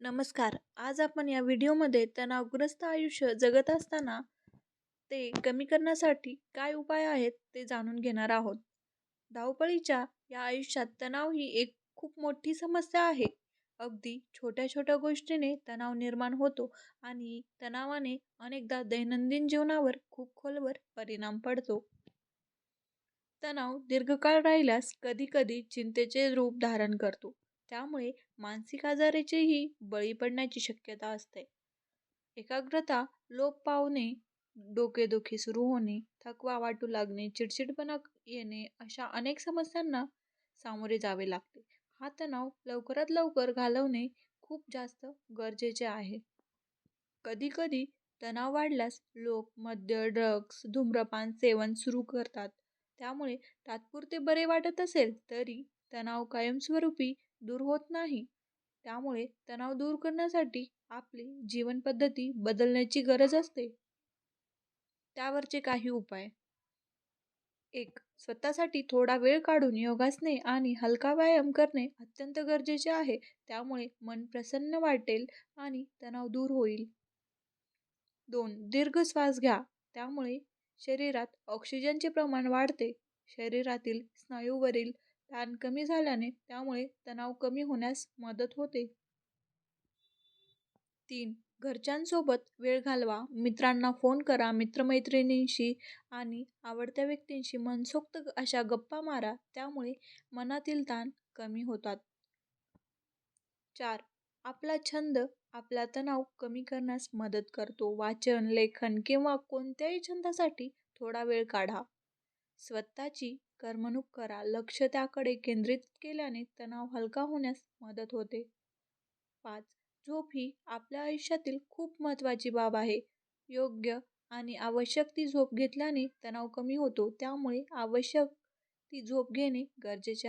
नमस्कार. आज आपण या व्हिडिओमध्ये तणावग्रस्त आयुष्य जगत असताना ते कमी करण्यासाठी काय उपाय आहेत ते जाणून घेणार आहोत. धावपळीच्या या आयुष्यात तणाव ही एक खूप मोठी समस्या आहे. अगदी छोट्या छोट्या गोष्टीने तणाव निर्माण होतो आणि तणावाने अनेकदा दैनंदिन जीवनावर खूप खोलवर परिणाम पडतो. तणाव दीर्घकाळ राहिल्यास कधीकधी चिंतेचे रूप धारण करतो. त्यामुळे मानसिक आजाराचेही बळी पडण्याची शक्यता असते. एकाग्रता लोप पावणे डोकेदुखी सुरू होणे थकवा वाटू लागणे चिडचिडपणा येणे अशा अनेक समस्यांना सामोरे जावे लागते. हा तणाव लवकरात लवकर घालवणे खूप जास्त गरजेचे आहे. कधी कधी तणाव वाढल्यास लोक मद्य ड्रग्स धूम्रपान सेवन सुरू करतात. त्यामुळे तात्पुरते बरे वाटत असेल तरी तणाव कायमस्वरूपी दूर होत नाही. त्यामुळे तणाव दूर करण्यासाठी आपली जीवनपद्धती बदलण्याची गरज असते. त्यावरचे काही उपाय. एक स्वतःसाठी थोडा वेळ काढून योगासने आणि हलका व्यायाम करणे अत्यंत गरजेचे आहे. त्यामुळे मन प्रसन्न वाटेल आणि तणाव दूर होईल. दोन दीर्घ श्वास घ्या. त्यामुळे शरीरात ऑक्सिजनचे प्रमाण वाढते. शरीरातील स्नायूवरील ताण कमी झाल्याने त्यामुळे तणाव कमी होण्यास मदत होते. तीन घरच्यांसोबत वेळ घालवा. मित्रांना फोन करा. मित्रमैत्रिणींशी आणि आवडत्या व्यक्तींशी मनसोक्त अशा गप्पा मारा. त्यामुळे मनातील ताण कमी होतात. चार आपला छंद आपला तणाव कमी करण्यास मदत करतो. वाचन लेखन किंवा कोणत्याही छंदासाठी थोडा वेळ काढा. स्वतःची करमणूक करा. लक्ष त्याकडे केंद्रित केल्याने तणाव हलका होण्यास मदत होते. पाच. झोप ही आपल्या आयुष्यातील खूप महत्त्वाची बाब आहे. योग्य आणि आवश्यक ती झोप घेतल्याने तणाव कमी होतो. त्यामुळे आवश्यक ती झोप घेणे गरजेचे